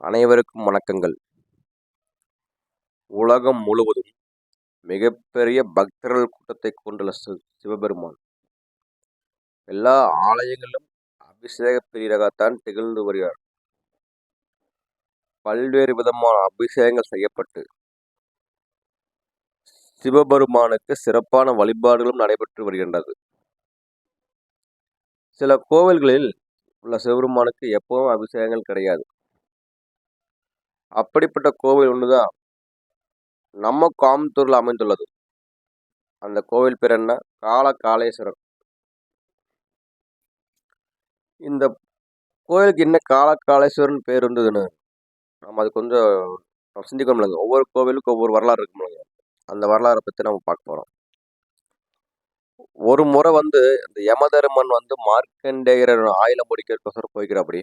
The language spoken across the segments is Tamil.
அனைவருக்கும் வணக்கங்கள். உலகம் முழுவதும் மிகப்பெரிய பக்தர்கள் கூட்டத்தை கொண்டுள்ள சிவபெருமான். எல்லா ஆலயங்களிலும் அபிஷேக பிரியராகத்தான் திகழ்ந்து வருகிறார். பல்வேறு விதமான அபிஷேகங்கள் செய்யப்பட்டு சிவபெருமானுக்கு சிறப்பான வழிபாடுகளும் நடைபெற்று வருகின்றது. சில கோவில்களில் உள்ள சிவபெருமானுக்கு எப்பவும் அபிஷேகங்கள் கிடையாது. அப்படிப்பட்ட கோவில் ஒன்று தான் நம்ம காமத்தூரில் அமைந்துள்ளது. அந்த கோவில் பேர் என்ன? காலகாலேஸ்வரர் இந்த கோயிலுக்கு என்ன கால பேர் இருந்ததுன்னு நம்ம அது கொஞ்சம் சிந்திக்க முடியாது ஒவ்வொரு கோவிலுக்கும் ஒவ்வொரு வரலாறு இருக்க இருக்குமில்லங்க அந்த வரலாறை பற்றி நம்ம பார்க்க போகிறோம் ஒரு முறை வந்து இந்த யமதர்மன் வந்து மார்க்கண்டேயர் ஆயில முடிக்கிறதுக்கோசரம் போய்க்கிற அப்படி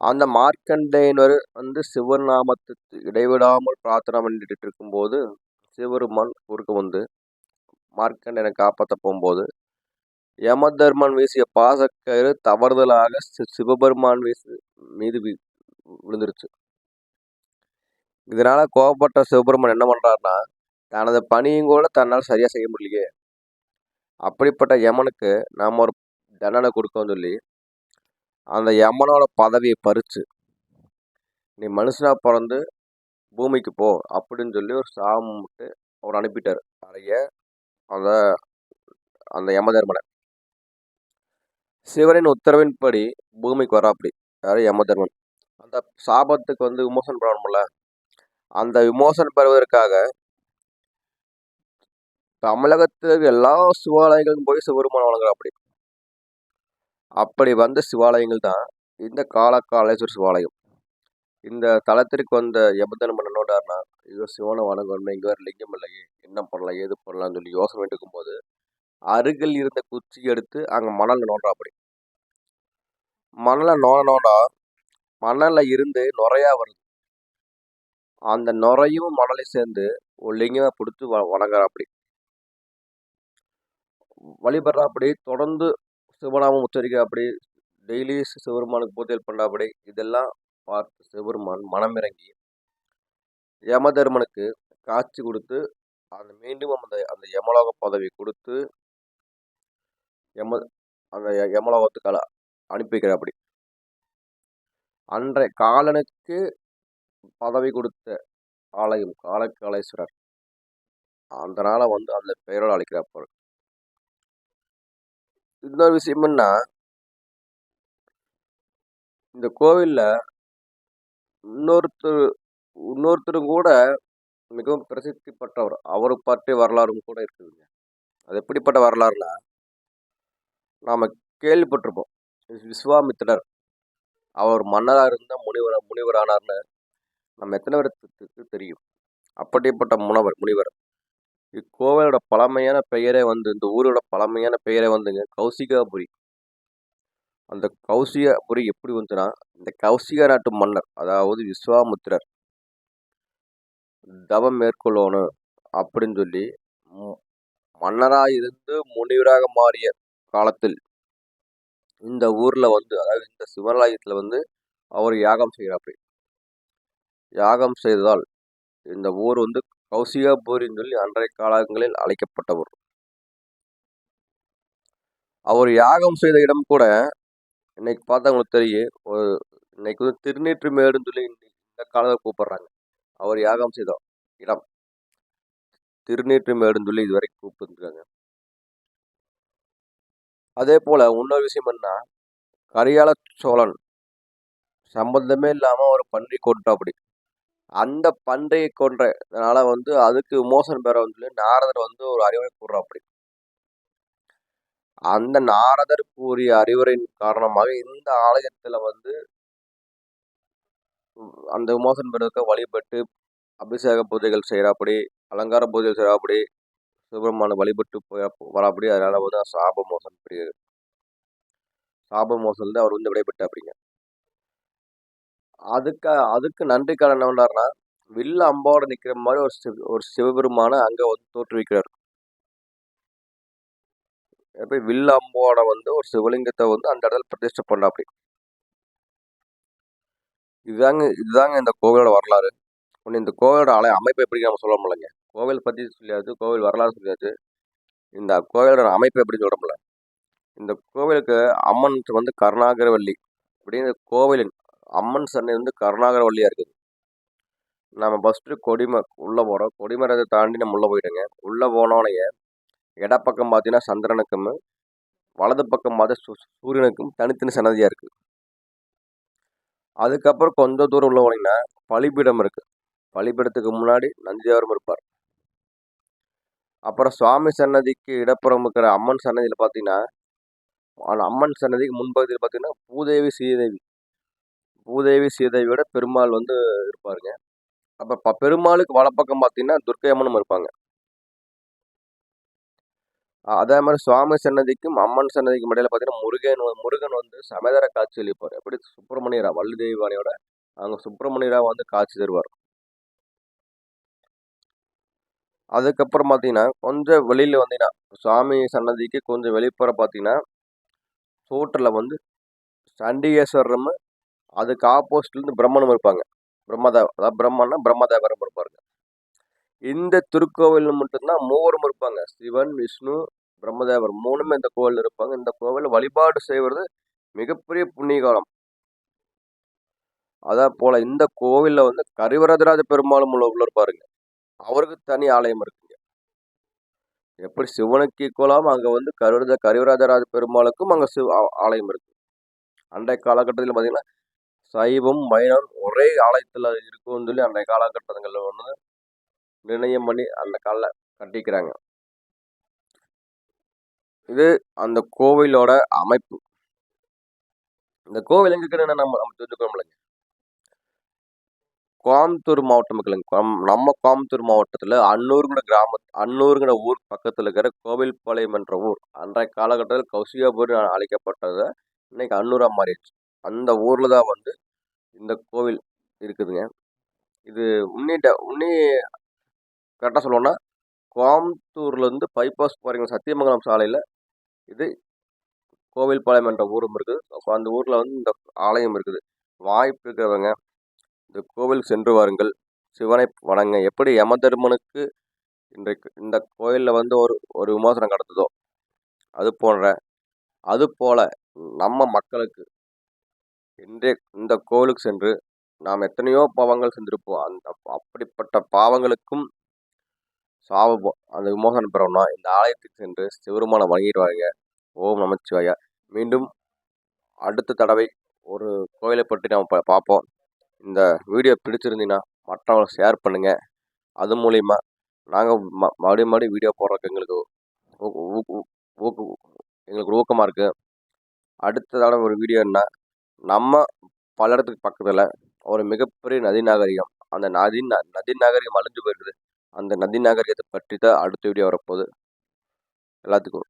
அந்த மார்க்கண்டேயனர் வந்து சிவநாமத்துக்கு இடைவிடாமல் பிரார்த்தனை பண்ணிட்டு இருக்கும்போது சிவருமான் குறுக்க வந்து மார்க்கண்டேயனை காப்பாற்ற போகும்போது யமதர்மன் வீசிய பாசக்கயிறு தவறுதலாக சிவபெருமான் வீசு மீது விழுந்துருச்சு. இதனால கோபப்பட்ட சிவபெருமான் என்ன பண்ணுறாருன்னா தனது பணியும் கூட தன்னால் சரியாக செய்ய முடியலையே. அப்படிப்பட்ட யமனுக்கு நாம் ஒரு தண்டனை கொடுக்கோன்னு சொல்லி அந்த யமனோட பதவியை பறித்து நீ மனுஷனாக பிறந்து பூமிக்கு போ அப்படின்னு சொல்லி ஒரு சாமிட்டு அவர் அனுப்பிட்டார். அறைய அந்த அந்த யமதர்மனை. சிவரின் உத்தரவின்படி பூமிக்கு வராப்படி யார் யமதர்மன். அந்த சாபத்துக்கு வந்து விமோசனம் பண்ணணும்ல. அந்த விமோசனம் பெறுவதற்காக தமிழகத்தில் எல்லா சிவாலயங்களுக்கும் போய் சிவருமானம் வழங்குறாப்படி அப்படி வந்த சிவாலயங்கள் தான் இந்த காலக்காலேஸ்வரர் சிவாலயம். இந்த தலத்திற்கு வந்த யமதர்மன் என்னோடார்னா ஐயோ சிவனை வணங்கணும் இங்கே வேறு லிங்கம் இல்லையே என்ன பண்ணலாம் ஏது பண்ணலாம்னு சொல்லி யோசனை எடுக்கும்போது அருகில் இருந்த குச்சி எடுத்து அங்கே மணலில் நோண்டா அப்படி மணலை நோண்ட நோண்டா மணலில் இருந்து நுறையா வருது. அந்த நுரையும் மணலை சேர்ந்து ஒரு லிங்கமாக பிடிச்சி வ வணங்குறா அப்படி வழிபடுறா அப்படி தொடர்ந்து சிவநாமம் உச்சரிக்கிறாப்படி டெய்லி சிவபெருமானுக்கு பூஜைகள் பண்ணாபடி இதெல்லாம் பார்த்து சிவபெருமான் மனமிறங்கி யமதர்மனுக்கு காட்சி கொடுத்து அந்த மீண்டும் அந்த அந்த யமலோக பதவி கொடுத்து யம அந்த யமலோகத்துக்கு அனுப்பிக்கிற அப்படி. அன்றைய காலனுக்கு பதவி கொடுத்த ஆலயம் காலக்காலேஸ்வரர். அதனால வந்து அந்த பெயரோடு அழைக்கிறார் இன்னொரு விஷயம் என்ன இந்த கோவிலில் இன்னொருத்தர் இன்னொருத்தரும் கூட மிகவும் பிரசித்தி பெற்றவர். அவரை பற்றிய வரலாறும் கூட இருக்குதுங்க. அது எப்படிப்பட்ட வரலாறுனா நாம் கேள்விப்பட்டிருப்போம். விஸ்வாமித்திரர். அவர் மன்னராக இருந்தால் முனிவர் முனிவரானார்னு நம்ம எத்தனை பேருக்கு தெரியும்? அப்படிப்பட்ட முனவர் முனிவர். இக்கோவிலோட பழமையான பெயரே வந்து இந்த ஊரோட பழமையான பெயரே வந்துங்க கௌசிகாபுரி. அந்த கௌசிகாபுரி எப்படி வந்துன்னா இந்த கௌசிகா நாட்டு மன்னர் அதாவது விஸ்வாமுத்திரர் தவம் மேற்கொள்ளணும் அப்படின்னு சொல்லி மன்னராக இருந்து முனிவராக மாறிய காலத்தில் இந்த ஊரில் வந்து அதாவது இந்த சிவராலயத்தில் வந்து அவர் யாகம் செய்கிறாப்படி யாகம் செய்ததால் இந்த ஊர் வந்து கௌசிகாபூரின்னு சொல்லி அன்றைய காலங்களில் அழைக்கப்பட்டவர். அவர் யாகம் செய்த இடம் கூட இன்னைக்கு பார்த்தா உங்களுக்கு தெரியும். ஒரு இன்னைக்கு வந்து திருநீற்று மேடுன்னு சொல்லி இந்த காலத்தில் கூப்பிடுறாங்க. அவர் யாகம் செய்த இடம். திருநீற்று மேடுன்னு சொல்லி இது வரைக்கும் கூப்பிட்டுருக்காங்க. அதே போல் இன்னொரு விஷயம் என்ன கரியால சோழன் சம்பந்தமே இல்லாமல் ஒரு பன்றி கொட்டாப்படி அந்த பன்றியை கொன்றனால வந்து அதுக்கு விமோசனம் பெற வந்து நாரதர் வந்து ஒரு அறிவுரை கூறுறோம் அப்படி. அந்த நாரதர் கூறிய அறிவுரையின் காரணமாக இந்த ஆலயத்துல வந்து அந்த விமோசனம் பெறுவதற்கு வழிபட்டு அபிஷேக பூஜைகள் செய்கிறாப்படி அலங்கார பூஜைகள் செய்கிறாப்படி சுப்பிரமணிய வழிபட்டு போய் வராப்படி அதனால வந்து சாப மோசன் பெரிய சாப மோசன் அவர் வந்து விடைபெற்ற அப்படிங்க. அதுக்கு அதுக்கு நன்றி கடன் என்ன பண்ணாருன்னா வில்ல அம்போட நிற்கிற மாதிரி ஒரு சிவ ஒரு சிவபெருமானை அங்கே வந்து தோற்றுவிக்கிறார். எப்படி வில்ல அம்போட வந்து ஒரு சிவலிங்கத்தை வந்து அந்த இடத்துல பிரதிஷ்டை பண்ண அப்படி இதுதாங்க இதுதாங்க இந்த கோவிலோட வரலாறு. ஒன்று இந்த கோவிலோட அலை அமைப்பு எப்படி நம்ம சொல்ல முடியலங்க? கோவில் பற்றி சொல்லியாச்சு கோவில் வரலாறு சொல்லியாச்சு. இந்த கோவிலோட அமைப்பை எப்படி சொல்ல முடியல? இந்த கோவிலுக்கு அம்மன் வந்து கருணாகரவல்லி அப்படின்னு கோவிலின் அம்மன் சன்னதி வந்து கருணாகரவல்லியாக இருக்குது. நம்ம ஃபஸ்ட்டு கொடிம உள்ளே போகிறோம் கொடிமரத்தை தாண்டி நம்ம உள்ளே போயிடுங்க. உள்ளே போனோடனே இடப்பக்கம் பார்த்தீங்கன்னா சந்திரனுக்கும் வலது பக்கம் பார்த்தா சூ சூரியனுக்கும் தனித்தனி சன்னதியாக இருக்குது அதுக்கப்புறம் கொஞ்சம் தூரம் உள்ள போனீங்கன்னா பலிபீடம் இருக்குது பலிபீடத்துக்கு முன்னாடி நந்தியாரும் இருப்பார். அப்புறம் சுவாமி சன்னதிக்கு இடப்புறம் இருக்கிற அம்மன் சன்னதியில் பார்த்தீங்கன்னா அம்மன் சன்னதிக்கு முன்பகுதியில் பார்த்தீங்கன்னா பூதேவி சீதேவி பூதேவி சீதேவியோட பெருமாள் வந்து இருப்பாருங்க. அப்போ ப பெருமாளுக்கு வலப்பக்கம் பார்த்தீங்கன்னா துர்க்கை அம்மனும் இருப்பாங்க அதே மாதிரி சுவாமி சன்னதிக்கும் அம்மன் சன்னதிக்கும் இடையில பார்த்தீங்கன்னா முருகன் முருகன் வந்து சமேதர காட்சி அளிப்பார். எப்படி? சுப்பிரமணியரா வள்ளி தெய்வானையோட அங்கே சுப்பிரமணியரா வந்து காட்சி தருவார். அதுக்கப்புறம் பார்த்தீங்கன்னா கொஞ்சம் வெளியில் வந்தீங்கன்னா சுவாமி சன்னதிக்கு கொஞ்சம் வெளிப்புற பார்த்தீங்கன்னா சூட்டில் வந்து சண்டிகேஸ்வரம் அதுக்கு ஆப்போசிட்லேருந்து பிரம்மனும் இருப்பாங்க. பிரம்மதேவ அதாவது பிரம்மன்னா பிரம்மதேவரம் இருப்பாருங்க. இந்த திருக்கோவிலில் மட்டும்தான் மூவரும் இருப்பாங்க. சிவன் விஷ்ணு பிரம்மதேவர் மூணுமே இந்த கோவில் இருப்பாங்க. இந்த கோவில் வழிபாடு செய்வது மிகப்பெரிய புண்ணியகாலம். அதே போல இந்த கோவிலில் வந்து கரிவரதராஜ பெருமாளும் உள்ள இருப்பாருங்க. அவருக்கு தனி ஆலயம் இருக்குங்க. எப்படி சிவனுக்கு ஈக்குவலாகவும் அங்கே வந்து கருவரத கரிவராஜராஜ பெருமாளுக்கும் அங்கே சிவ ஆலயம் இருக்கு. அன்றைய காலகட்டத்தில் பார்த்தீங்கன்னா சைவம் வைணவம் ஒரே ஆலயத்தில் இருக்கும்னு சொல்லி அன்றைய காலகட்டங்களில் வந்து நிர்ணயம் பண்ணி அந்த காலில் கட்டிக்கிறாங்க. இது அந்த கோவிலோட அமைப்பு. இந்த கோவில் எங்க இருக்குன்னு நம்ம நம்ம தெரிஞ்சுக்கணும்லங்க கோயம்புத்தூர் மாவட்டம் இருக்குல்லங்க நம்ம கோயம்புத்தூர் மாவட்டத்தில் அன்னூருங்கிற கிராம அன்னூருங்கிற ஊர் பக்கத்தில் இருக்கிற கோவில்பாளையம் என்ற ஊர். அன்றைய காலகட்டத்தில் கௌசிகாபுரி அழைக்கப்பட்டது இன்னைக்கு அன்னூராக மாறிடுச்சு. அந்த ஊரில் தான் வந்து இந்த கோவில் இருக்குதுங்க. இது உன்னிட்ட உன்னி கரெக்டாக சொல்லணும்னா கோயம்புத்தூர்லேருந்து பைபாஸ் போகிறீங்க சத்தியமங்கலம் சாலையில். இது கோவில்பாளையம் என்ற ஊரும் இருக்குது. அப்போ அந்த ஊரில் வந்து இந்த ஆலயம் இருக்குது. வாய்ப்பு இருக்கிறவங்க இந்த கோவில் சென்று வாருங்கள். சிவனை வணங்க. எப்படி யமதர்மனுக்கு இன்றைக்கு இந்த கோயிலில் வந்து ஒரு ஒரு விமோசனம் நடத்துதோ அது போன்ற அது போல் நம்ம மக்களுக்கு என்றே இந்த கோவிலுக்கு சென்று நாம் எத்தனையோ பாவங்கள் செஞ்சிருப்போம். அந்த அப்படிப்பட்ட பாவங்களுக்கும் சாபம் அந்த விமோசனம் பெறணும்னா இந்த ஆலயத்துக்கு சென்று சிவருமான வணங்கிடுவாங்க ஓம் நமச்சிவாயா. மீண்டும் அடுத்த தடவை ஒரு கோயிலை பற்றி நாம் பார்ப்போம். இந்த வீடியோ பிடிச்சிருந்தீங்கன்னா மற்றவங்களை ஷேர் பண்ணுங்கள் அது மூலிமா நாங்கள் ம மறுபடியும் மறுபடியும் வீடியோ போடுறதுக்கு எங்களுக்கு ஊக்கு ஊக்கு ஊக்கு எங்களுக்கு ஊக்கமாக இருக்குது அடுத்த தடவை ஒரு வீடியோ என்ன நம்ம பல்லடத்துக்கு பக்கத்தில் ஒரு மிகப்பெரிய நதி நாகரிகம். அந்த நதி நதி நாகரிகம் அழிஞ்சு போயிருக்குது அந்த நதி நாகரிகத்தை பற்றி தான் அடுத்த வீடியோ வரப்போகுது. எல்லாத்துக்கும்